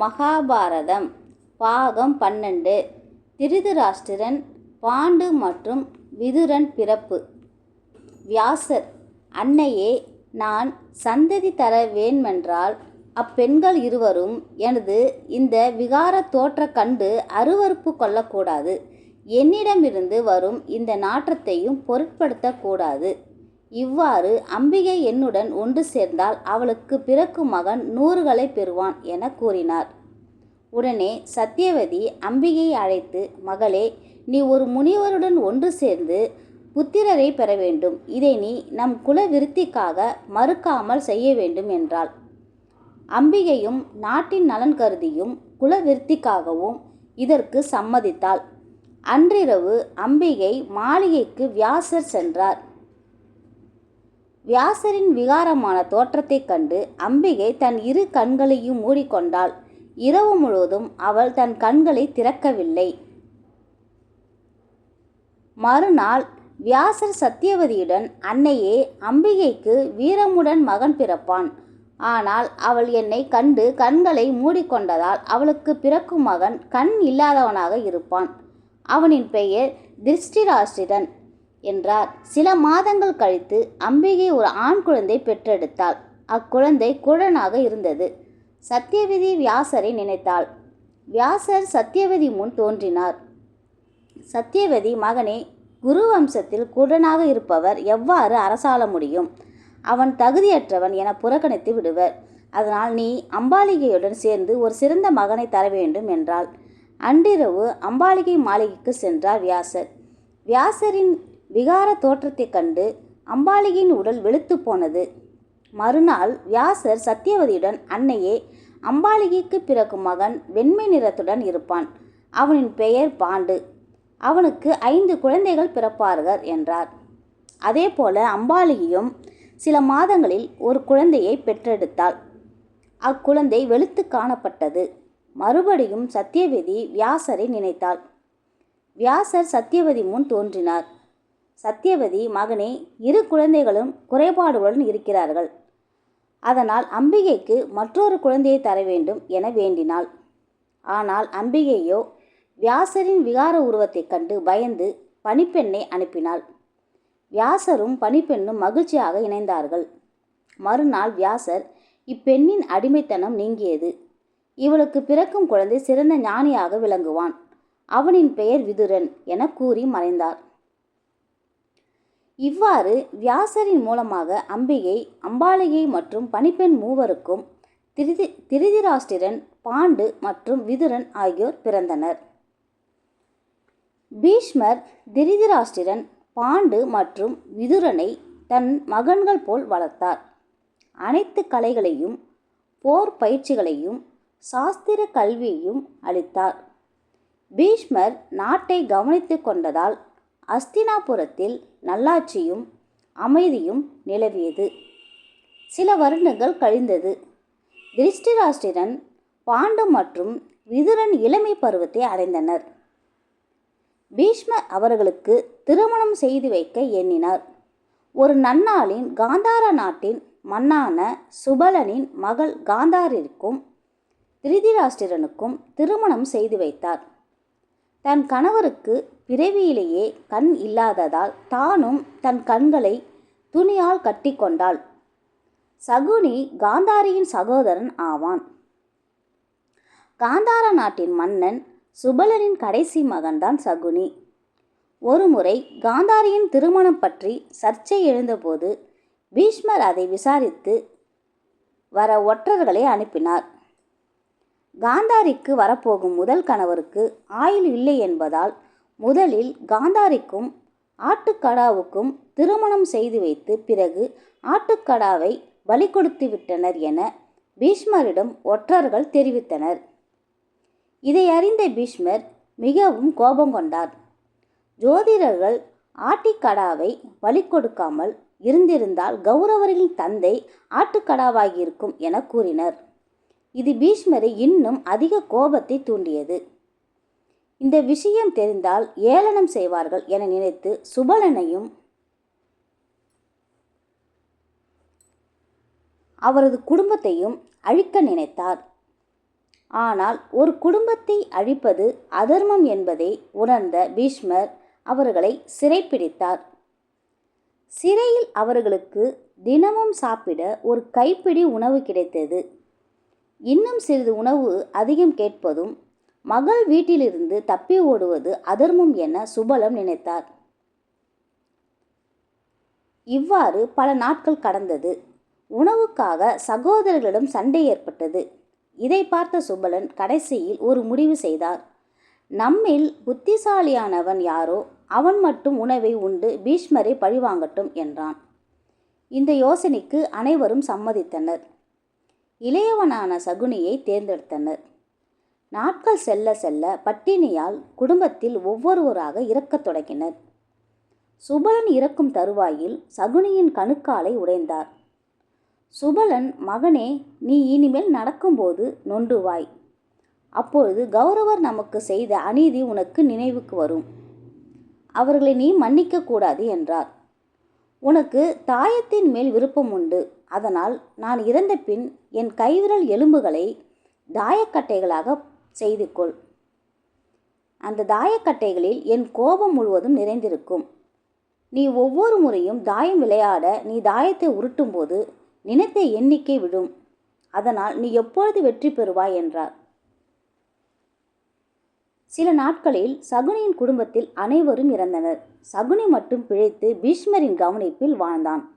மகாபாரதம் பாகம் பன்னெண்டு. திருதராஷ்டிரன் பாண்டு மற்றும் விதுரன் பிறப்பு. வியாசர் அன்னையே நான் சந்ததி தர வேண்மென்றால் அப்பெண்கள் இருவரும் எனது இந்த விகார தோற்ற கண்டு அருவருப்பு கொள்ளக்கூடாது. என்னிடமிருந்து வரும் இந்த நாற்றத்தையும் பொருட்படுத்தக்கூடாது இவ்வாறு அம்பிகை என்னுடன் ஒன்று சேர்ந்தால் அவளுக்கு பிறக்கும் மகன் நூறுகளை பெறுவான் என கூறினார். உடனே சத்தியவதி அம்பிகையை அழைத்து மகளே நீ ஒரு முனிவருடன் ஒன்று சேர்ந்து புத்திரரை பெற வேண்டும். இதை நீ நம் குல விருத்திக்காக மறுக்காமல் செய்ய வேண்டும் என்றாள். அம்பிகையும் நாட்டின் நலன் கருதியும் குல விருத்திக்காகவும் இதற்கு சம்மதித்தாள். அன்றிரவு அம்பிகை மாளிகைக்கு வியாசர் சென்றார். வியாசரின் விகாரமான தோற்றத்தைக் கண்டு அம்பிகை தன் இரு கண்களையும் மூடிக்கொண்டாள். இரவு முழுவதும் அவள் தன் கண்களை திறக்கவில்லை. மறுநாள் வியாசர் சத்தியவதியுடன் அன்னையே அம்பிகைக்கு வீரமுடன் மகன் பிறப்பான். ஆனால் அவள் என்னை கண்டு கண்களை மூடிக்கொண்டதால் அவளுக்கு பிறக்கும் மகன் கண் இல்லாதவனாக இருப்பான். அவனின் பெயர் திருஷ்டிராஷ்டிரன். என்றார். சில மாதங்கள் கழித்து அம்பிகை ஒரு ஆண் குழந்தை பெற்றெடுத்தாள். அக்குழந்தை குழனாக இருந்தது. சத்தியவதி வியாசரை நினைத்தாள். வியாசர் சத்தியவதி முன் தோன்றினார். சத்தியவதி மகனே குரு வம்சத்தில் குடனாக இருப்பவர் எவ்வாறு அரசாள முடியும்? அவன் தகுதியற்றவன் என புறக்கணித்து விடுவர். அதனால் நீ அம்பாலிகையுடன் சேர்ந்து ஒரு சிறந்த மகனை தர வேண்டும் என்றாள். அன்றிரவு அம்பாலிகை மாளிகைக்கு சென்றார் வியாசர். வியாசரின் விகார தோற்றத்தைக் கண்டு அம்பாலிகையின் உடல் வெளுத்து போனது. மறுநாள் வியாசர் சத்தியவதியுடன் அன்னையே அம்பாலிகைக்கு பிறக்கும் மகன் வெண்மை நிறத்துடன் இருப்பான். அவனின் பெயர் பாண்டு. அவனுக்கு ஐந்து குழந்தைகள் பிறப்பார்கள் என்றார். அதேபோல அம்பாலிகையும் சில மாதங்களில் ஒரு குழந்தையை பெற்றெடுத்தாள். அக்குழந்தை வெளுத்து காணப்பட்டது. மறுபடியும் சத்தியவதி வியாசரை நினைத்தாள். வியாசர் சத்தியவதி முன் தோன்றினார். சத்தியவதி மகனே இரு குழந்தைகளும் குறைபாடுகளுடன் இருக்கிறார்கள். அதனால் அம்பிகைக்கு மற்றொரு குழந்தையை தர வேண்டும் என வேண்டினாள். ஆனால் அம்பிகையோ வியாசரின் விகார உருவத்தைக் கண்டு பயந்து பணிப்பெண்ணை அனுப்பினாள். வியாசரும் பணிப்பெண்ணும் மகிழ்ச்சியாக இணைந்தார்கள். மறுநாள் வியாசர் இப்பெண்ணின் அடிமைத்தனம் நீங்கியது. இவளுக்கு பிறக்கும் குழந்தை சிறந்த ஞானியாக விளங்குவான். அவனின் பெயர் விதுரன் என கூறி மறைந்தார். இவ்வாறு வியாசரின் மூலமாக அம்பிகை அம்பாலிகை மற்றும் பணிப்பெண் மூவருக்கும் திருதி திருதிராஷ்டிரன் பாண்டு மற்றும் விதுரன் ஆகியோர் பிறந்தனர். பீஷ்மர் திருதிராஷ்டிரன் பாண்டு மற்றும் விதுரனை தன் மகன்கள் போல் வளர்த்தார். அனைத்து கலைகளையும் போர் பயிற்சிகளையும் சாஸ்திர கல்வியையும் அளித்தார். பீஷ்மர் நாட்டை கவனித்து கொண்டதால் அஸ்தினாபுரத்தில் நல்லாட்சியும் அமைதியும் நிலவியது. சில வருடங்கள் கழிந்தது. திருஷ்டிராஷ்டிரன் பாண்டு மற்றும் விதுரன் இளமை பருவத்தை அடைந்தனர். பீஷ்மர் அவர்களுக்கு திருமணம் செய்து வைக்க எண்ணினார். ஒரு நன்னாளின் காந்தார நாட்டின் மன்னான சுபலனின் மகள் காந்தாரிற்கும் திருதிராஷ்டிரனுக்கும் திருமணம் செய்து வைத்தார். தன் கணவருக்கு பிறவியிலேயே கண் இல்லாததால் தானும் தன் கண்களை துணியால் கட்டிக்கொண்டாள் சகுனி காந்தாரியின் சகோதரன் ஆவான். காந்தார நாட்டின் மன்னன் சுபலனின் கடைசி மகன்தான் சகுனி. ஒருமுறை காந்தாரியின் திருமணம் பற்றி சர்ச்சை எழுந்தபோது பீஷ்மர் அதை விசாரித்து வர ஒற்றர்களை அனுப்பினார். காந்தாரிக்கு வரப்போகும் முதல் கணவருக்கு ஆயுள் இல்லை என்பதால் முதலில் காந்தாரிக்கும் ஆட்டுக்கடாவுக்கும் திருமணம் செய்து வைத்து பிறகு ஆட்டுக்கடாவை பலி கொடுத்து விட்டனர் என பீஷ்மரிடம் ஒற்றர்கள் தெரிவித்தனர். இதை அறிந்த பீஷ்மர் மிகவும் கோபம் கொண்டார். ஜோதிடர்கள் ஆட்டிக்கடாவை பலி கொடுக்காமல் இருந்திருந்தால் கௌரவர்களின் தந்தை ஆட்டுக்கடாவாகியிருக்கும் என கூறினர். இது பீஷ்மரை இன்னும் அதிக கோபத்தை தூண்டியது. இந்த விஷயம் தெரிந்தால் ஏளனம் செய்வார்கள் என நினைத்து சுபலனையும் அவரது குடும்பத்தையும் அழிக்க நினைத்தார். ஆனால் ஒரு குடும்பத்தை அழிப்பது அதர்மம் என்பதை உணர்ந்த பீஷ்மர் அவர்களை சிறைப்பிடித்தார். சிறையில் அவர்களுக்கு தினமும் சாப்பிட ஒரு கைப்பிடி உணவு கிடைத்தது. இன்னும் சிறிது உணவு அதிகம் கேட்பதும் மகள் வீட்டிலிருந்து தப்பி ஓடுவது அதர்மம் என சுபலம் நினைத்தார். இவ்வாறு பல நாட்கள் கடந்தது. உணவுக்காக சகோதரர்களிடம் சண்டை ஏற்பட்டது. இதை பார்த்த சுபலன் கடைசியில் ஒரு முடிவு செய்தார். நம்மில் புத்திசாலியானவன் யாரோ அவன் மட்டும் உணவை உண்டு பீஷ்மரை பழிவாங்கட்டும் என்றான். இந்த யோசனைக்கு அனைவரும் சம்மதித்தனர். இளையவனான சகுனியை தேர்ந்தெடுத்தனர். நாட்கள் செல்ல செல்ல பட்டினியால் குடும்பத்தில் ஒவ்வொருவராக இறக்கத் தொடங்கினர். சுபலன் இறக்கும் தருவாயில் சகுனியின் கணுக்காலை உடைந்தார். சுபலன் மகனே நீ இனிமேல் நடக்கும்போது நொண்டுவாய். அப்பொழுது கௌரவர் நமக்கு செய்த அநீதி உனக்கு நினைவுக்கு வரும். அவர்களை நீ மன்னிக்க கூடாது என்றார். உனக்கு தாயத்தின் மேல் விருப்பம் உண்டு. அதனால் நான் இறந்த பின் என் கைவிரல் எலும்புகளை தாயக்கட்டைகளாக செய்து கொள் அந்த தாயக்கட்டைகளில் என் கோபம் முழுவதும் நிறைந்திருக்கும். நீ ஒவ்வொரு முறையும் தாயம் விளையாட நீ தாயத்தை உருட்டும்போது நினைத்த எண்ணிக்கை விடும். அதனால் நீ எப்பொழுது வெற்றி பெறுவாய் என்றார். சில நாட்களில் சகுனியின் குடும்பத்தில் அனைவரும் இறந்தனர். சகுனி மட்டும் பிழைத்து பீஷ்மரின் கவனிப்பில் வாழ்ந்தான்.